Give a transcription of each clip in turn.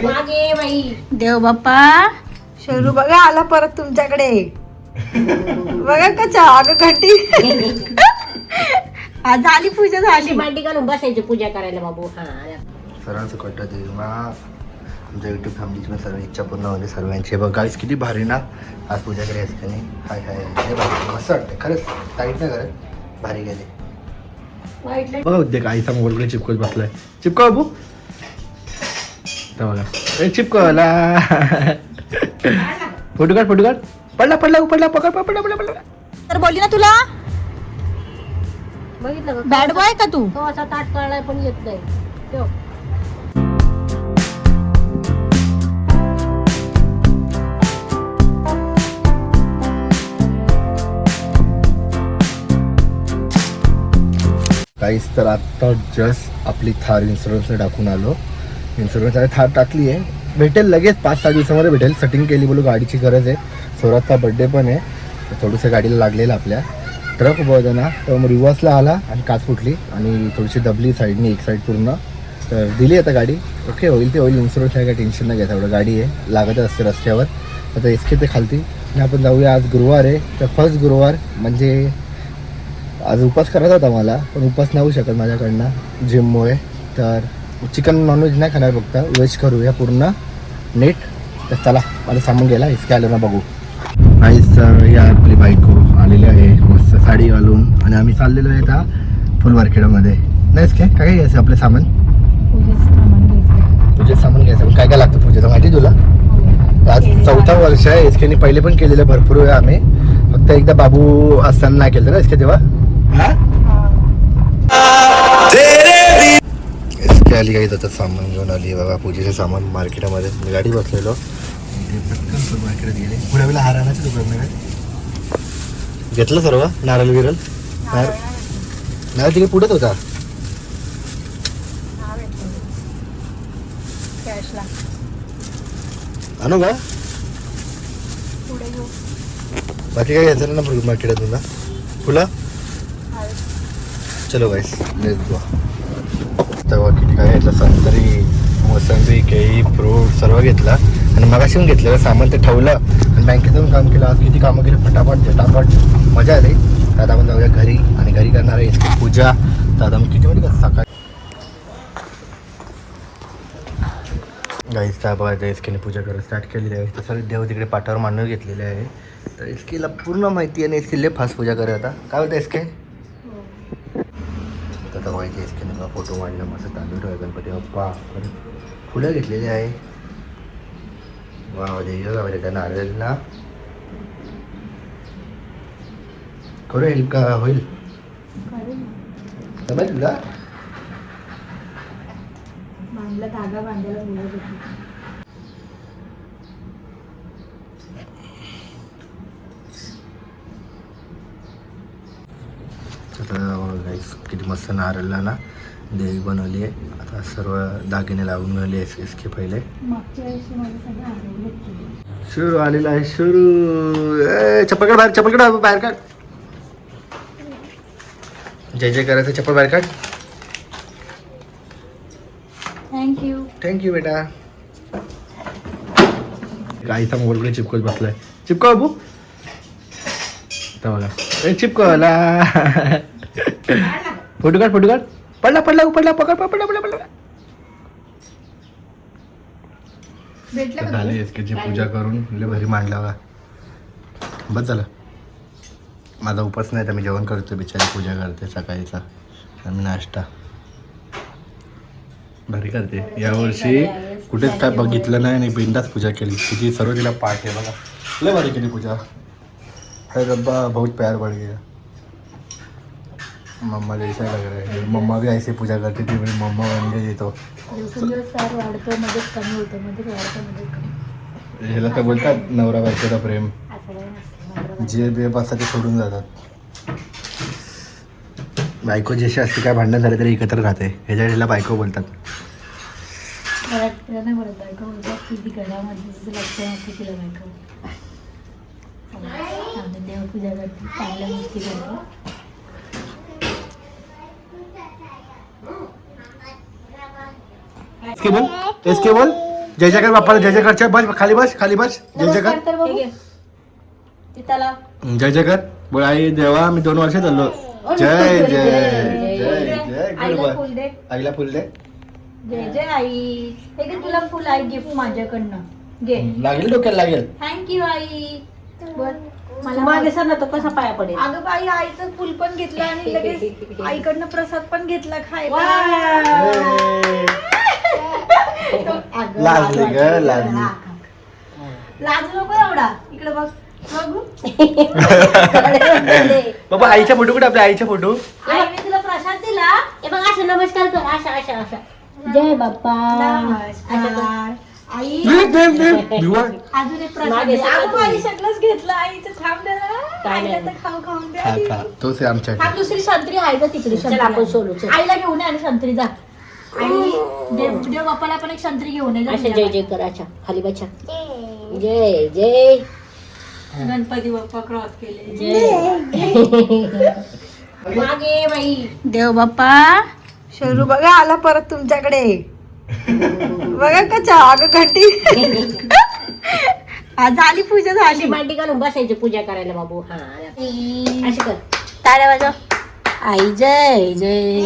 मागे बाई. देव बाप्पा. शरू बघा आला परत तुमच्याकडे. बघा कसा अगं घंटी? आज आली पूजा अशी झाली मांडी घालून बसायची पूजा करायला बाबू. हा. सर्वांचं कट्टा देईल मा आमच्या युट्यूब फॅमिलीची पण सर्व इच्छा पूर्ण होते सर्वांची. बघ गाईस किती भारी ना? आज पूजा केली असते नाही? हाय हाय लय भारी मस्त वाटते खरंच टाईट नाही करत भारी गेले. बघा उद्या आईचा मोबाईलकडे चिपकत बसलाय? चिपका बाबू. तर बघा. चिपकवला. फोटो काढ फोटो काढ पडला पडला पडला पकड पकड, पडला पडला पडला तर बोलली ना तुला? बघितलं का? बॅड बॉय का तू? तो असा ताट काढलाय पण येत नाही. ठेव. काहीच तर आत्ता जस्ट आपली थार इन्शुरन्सला टाकून आलो. इन्शुरन्स आहे थार टाकली आहे. भेटेल लगेच पाच सहा दिवसामध्ये भेटेल. सेटिंग केली बोलू गाडीची गरज आहे. स्वराजचा बड्डे पण आहे. थोडंसं गाडीला लागलेलं आपल्या. ट्रक बघताना ना. तर मग रिवर्सला आला आणि काच फुटली आणि थोडीशी दबली साईडनी एक साईड पूर्ण. तर दिली आता गाडी. ओके होईल ते होईल. इन्शुरन्स आहे काय टेन्शन नाही घ्यायचं. एवढं गाडी आहे. लागत असते रस्त्यावर. आता एस के ते खालती. आणि आपण जाऊया आज गुरुवार आहे. तर फर्स्ट गुरुवार म्हणजे आज उपास करायचा होता मला. पण उपास नाही होऊ शकत माझ्याकडनं. जिममुळे तर चिकन नॉनव्हेज नाही खाणार फक्त. व्हेज करूया पूर्ण. नीट तर चला मला सामान गेला इसके आलं ना बघू. नाहीच तर या आपली बायको आलेली आहे. मस्त साडी घालून. आणि आम्ही चाललेलो आहे आता फुलवारखेडामध्ये नाहीच काय काय घ्यायचं आपलं सामान? पूजेचं सामान घ्यायचं. पण काय काय लागतं पूजेचं? माहिती आहे तुला? आज चौथा वर्ष आहे. एसकेने पहिले पण केलेलं भरपूर वेळा आम्ही. फक्त एकदा बाबू असताना नाही केलं ना एसके तेव्हा? एसके आली काही त्याचं सामान घेऊन आली बघा पूजेचं सामान मार्केटमध्ये. मी गाडी बसलेलो. मार्केटात गेले पुढे वेळेला हार आणायचं दुकान घेतलं सर्व? नारळ विरल? नारळ. नारळ तिकडे पुढेच होता आणू का? बाकी काय घ्यायचं ना मार्केटातून ना? फुलं? चलो गाईस लेट्स गो तेव्हा किती काय संत्री मोसंबी केळी फ्रूट सर्व घेतला आणि मगाशी पण घेतलेलं सामान ते ठेवलं. आणि बँकेतून काम केलं आज किती कामं केली फटाफट झटापट मजा आली. दादा आता आपण जाऊया घरी आणि घरी करणार आहे इसकी पूजा. तर आता मग किती म्हणजे सकाळी. गाईस त्या बघा पूजा करायला स्टार्ट केलेली आहे. तर देव तिकडे पाठावर मांडून घेतलेले आहे. तर इसकीला पूर्ण माहिती आहे आणि इसकी लय फास्ट पूजा करत आता. काय होतं इसके आता व्हायचे इसकेने बघा फोटो मांडलं मस्त तांदूळ आहे गणपती बाप्पा. फुलं घेतलेली आहे. वा देवी गावाला त्या नारळला करू हेल्प का? होईल. जमेल तुला धागा बांधायला बोलत होती आता guys, किती मस्त नारळला ना देवी बनवली आहे. आता सर्व दागिने लावून मिळाले एस एस के पहिले सुरू आलेला आहे सुरू. ए, चप्पल काढ बाहेर चप्पल काढ बाहेर काढ. जय जय करायचं चप्पल बाहेर काढ. थँक्यू थँक्यू बेटा. आईचा मोबाईलकडे चिपकत बसलाय. चिपका बाबू बघा. चिपकवला. फोटो काढ फोटो काढ. पडला पडला पडला पकड पकड, पडला पडला पडला झाली पूजा करून लय भारी मांडला बस झालं. माझा उपास नाही तर मी जेवण करतो बिचारी पूजा करते सकाळीचा. आणि नाश्ता. भारी करते. यावर्षी कुठेच काय बघितलं नाही आणि बिंदास पूजा केली. तिची सर्व तिला पाठ आहे बघा. लय भारी केली पूजा. अरे रब्बा बहुत प्यार बढ़ गया. मम्मा जैसा लग रहा है। मम्मा भी ऐसे पूजा करती थी मेरी मम्मा बन गई तो। दिवसेंदिवस फार वाढतं मध्येच कमी होतं मध्येच वाढतं मध्येच कमी ह्याला काय बोलतात नवरा बायकोचा प्रेम. असं काही नसतं नवरा जे बेपासा ते सोडून जातात. बायको जशी असते काय भांडण झाले तरी एकत्र राहते. ह्याच्या ह्याला बायको बोलतात. मराठीला नाही बोलत बायको बोलतात की ती घरामध्ये जसं लक्ष नसते तिला बायको चला, आम्ही देवपूजा करते चांगल्या गोष्टी करतो. इसके बोल इसके बोल. जय जयकार बाप्पाला जय जयकारच्या बस खाली बस खाली बस. जय जयकार. जय जयकार. बोल आई देवा मी दोन वर्षात आलो जय जय जय जय आईला फुल दे. आईला फुल दे. जय जय आई. हे तुला फुल आई गिफ्ट माझ्याकडनं. घे. लागेल डोक्याला लागेल. थँक्यू आई. ना तो कसा पाया पडेल? अगं बाई आईचं फुल पण घेतलं आणि लगेच आईकडनं प्रसाद पण घेतला खायला. अगं, लाजली ग, लाजवायची. लाजली. खा. लाजू नको एवढा इकडे बघ बघू बाबा आईच्या फोटो कुठे आपल्या आईच्या फोटो आईने तुला प्रसाद दिला हे बघ असं नमस्कार कर अशा अशा अशा जय बाप्पा नमस्कार आई अजून एक प्रसाद मागे दे. सगळं अगं बाई तुम्ही. सगळंच घेतलं आईचं थांब दे ना. काय आईला. तर खाऊ खाऊन खा. खा तोच आहे दुसरी संत्री आहे का तिकडे चल संत्री आपण आहे. सोडू, चल. आईला घेऊन ये आणि संत्री जा आणि देव देव बाप्पाला पण एक संत्री घेऊन ये जा अशा जय तुझ्या जय कर अच्छा खाली बच्चा जय. जय गणपती बाप्पा क्रॉस केले. जय. मागे बाई. देव बाप्पा शरू बघा आला परत तुमच्याकडे. बघा कचा अगं घंटी. आज झाली पूजा अशी झाली मांडी घालून बसायची पूजा करायला बाबू. हा. अशी कर. टाळ्या वाजव. आई जय जय.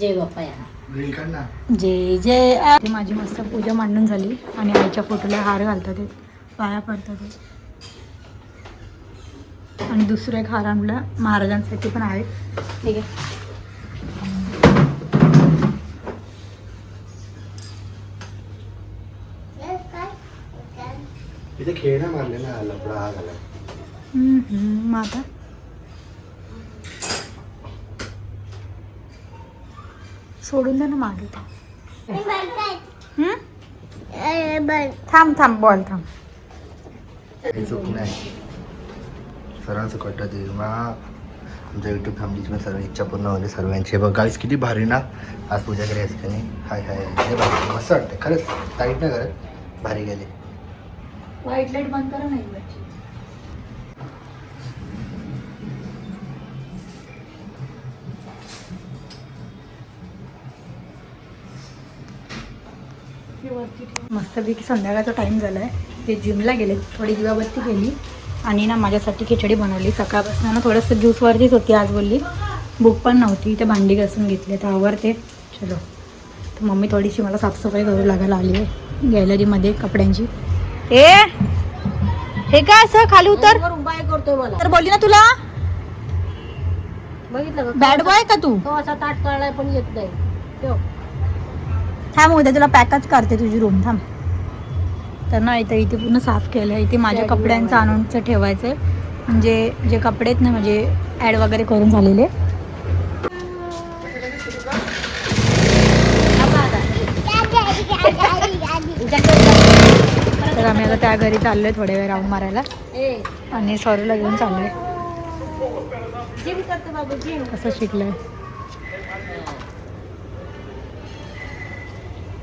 जय बाप्पा या. जय जय ती माझी मस्त पूजा मांडून झाली आणि आईच्या फोटोला हार घालतात ते पाया पडतात ते. आणि दुसरं एक हार आणला. महाराजांसाठी पण आहे. ठीक आहे. खेळणं मारले ना लपडा हा झाला. हम्म, हम्म, मग आता सोडून दे ना मागे. हम्म? थांब थांब बॉल थांब. हे चूक नाही. सर्वांचं कटत येईल मा आमच्या युट्यूब फॅमिलीची पण सर्व इच्छा पूर्ण होती सर्वांची. बघ गाईस किती भारी ना? आज पूजा करायची त्याने हाय हाय हे भारी मस्त वाटतं खरंच टाईट नाही करत भारी गेले. व्हाईट लाइट बंद करा नाही मस्तपैकी संध्याकाळचा टाईम झाला आहे ते जिमला गेले थोडी दिवाबत्ती केली. आणि ना माझ्यासाठी खिचडी बनवली. सकाळपासून ना थोडंसं ज्यूसवरतीच होती आज बोलली. भूक पण नव्हती. ते भांडी घासून घेतले. तर आवरते. चलो. तर मम्मी थोडीशी मला साफसफाई करू लागायला आली आहे. गॅलरीमध्ये कपड्यांची. ए! हे काय असं? खाली उतर. करतोय मला. तर बोलली ना तुला. बघितलं बॅड बॉय का तू? असा ताट काढलाय पण येत नाही. थांब उद्या तुला पॅकच करते तुझी रूम थांब. तर ना इथं इथे पूर्ण साफ केलं आहे इथे माझ्या कपड्यांचं. आणूनचं ठेवायचं आहे म्हणजे जे कपडे आहेत ना म्हणजे ॲड वगैरे करून झालेले. तर आम्ही आता त्या घरी चाललोय थोड्या वेळ राऊंड मारायला. आणि सॉरीला घेऊन चाललोय. कसं शिकलंय?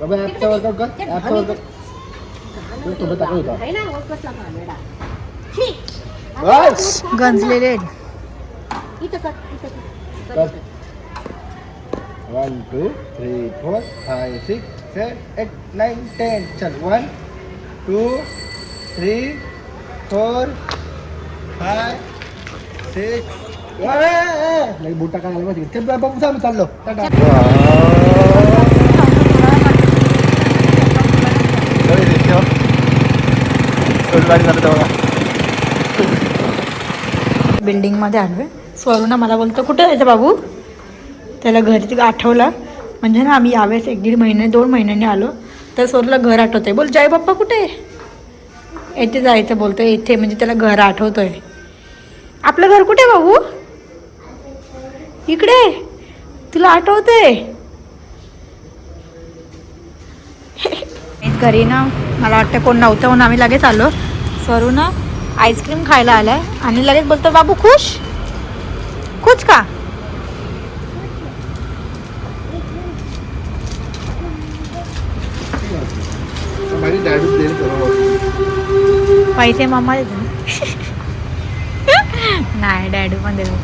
बाबा ॲपचा वर्कआउट कर ॲपचा वर्कआउट सोबत टाकलं होता ना वर कसला कामेडा छी. बस. गंजलेले. इथं कर इथं कर. One two three four five six seven eight nine ten चल one two three four five six लई बुटा काय आलं माहिती ते बाबू चालू चाललो. टाटा. बिल्डिंगमध्ये आलो आहे स्वरूना मला बोलतो कुठं जायचं बाबू? त्याला घरी आठवलं. म्हणजे ना आम्ही यावेळेस एक दीड महिने दोन महिन्यांनी आलो. तर स्वरूला घर आठवतं आहे बोल जय बाप्पा कुठे? आहे? येथे जायचं बोलतो येथे म्हणजे त्याला घर आठवतं आहे आपलं घर कुठे आहे बाबू? इकडे. तुला आठवतंय. घरी ना मला वाटतं कोण नव्हतं म्हणून आम्ही लगेच आलो. स्वरू ना आईस्क्रीम खायला आलाय. आणि लगेच बोलतो बाबू खुश? खुश का? पैसे मम्मा नाही डॅडू पण देतो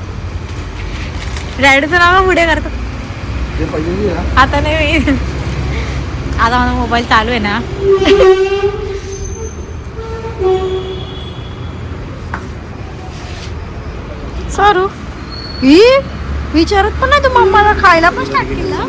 डॅडूचं नाव पुढे करतो. आता नाही आता माझा मोबाईल चालू आहे ना. सारू ही विचारत पण नाही तू मम्माला खायला पण स्टार्ट केला.